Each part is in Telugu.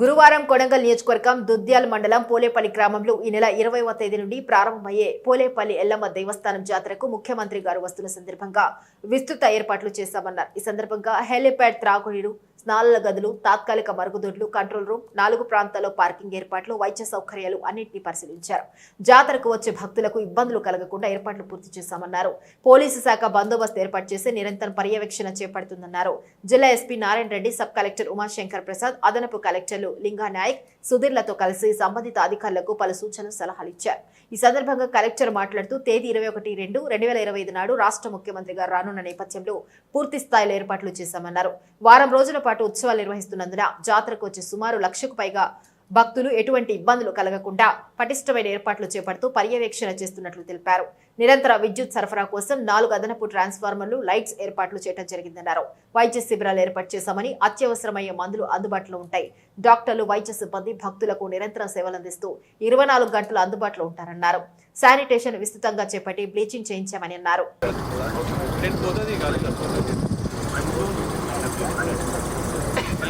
గురువారం కొడంగల్ నియోజకవర్గం దుద్యాల్ మండలం పోలేపల్లి గ్రామంలో ఈ నెల ఇరవైవ తేదీ నుండి ప్రారంభమయ్యే పోలేపల్లి ఎల్లమ్మ దేవస్థానం జాతరకు ముఖ్యమంత్రి గారు వస్తున్న సందర్భంగా విస్తృత ఏర్పాట్లు చేశామన్నారు. ఈ సందర్భంగా హెలిప్యాడ్ త్రాగునీరు స్నానాల గదులు తాత్కాలిక మరుగుదొడ్లు కంట్రోల్ రూమ్ నాలుగు ప్రాంతాల్లో పార్కింగ్ ఏర్పాట్లు వైద్య సౌకర్యాలు అన్నింటినీ పరిశీలించారు. జాతరకు వచ్చే భక్తులకు ఇబ్బందులు కలగకుండా ఏర్పాట్లు పూర్తి చేశామన్నారు. పోలీసు శాఖ బందోబస్తు ఏర్పాటు చేసి నిరంతరం పర్యవేక్షణ చేపడుతుందన్నారు. జిల్లా SP Narayana Reddy sub collector Umashankar Prasad అదనపు కలెక్టర్లు లింగా నాయక్ సుధీర్లతో కలిసి సంబంధిత అధికారులకు పలు సూచనలు సలహాలు ఇచ్చారు. ఈ సందర్భంగా కలెక్టర్ మాట్లాడుతూ తేదీ ఇరవై ఒకటి రెండు రెండు వేల ఇరవై ఐదు నాడు రాష్ట్ర ముఖ్యమంత్రి రానున్న నేపథ్యంలో పూర్తి స్థాయిలో ఏర్పాట్లు చేశామన్నారు. వారం రోజుల పాటు ఉత్సవాలు నిర్వహిస్తున్నందున జాతరకు వచ్చే సుమారు లక్షకు పైగా భక్తులు ఎటువంటి ఇబ్బందులు కలగకుండా పటిష్టమైన ఏర్పాట్లు చేపడుతూ పర్యవేక్షణ చేస్తున్నట్లు తెలిపారు. నిరంతర విద్యుత్ సరఫరా కోసం నాలుగు అదనపు ట్రాన్స్ఫార్మర్లు లైట్స్ ఏర్పాట్లు చేయడం జరిగిందన్నారు. వైద్య శిబిరాలు ఏర్పాటు చేశామని అత్యవసరమయ్యే మందులు అందుబాటులో ఉంటాయి. డాక్టర్లు వైద్య సిబ్బంది భక్తులకు నిరంతర సేవలందిస్తూ ఇరవై నాలుగు గంటలు అందుబాటులో ఉంటారన్నారు. శానిటేషన్ విస్తృతంగా చేపట్టి బ్లీచింగ్ చేయించామని అన్నారు.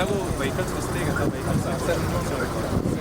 అలాగూ వెహికల్స్ వస్తాయి కదా వెహికల్స్ అక్సర్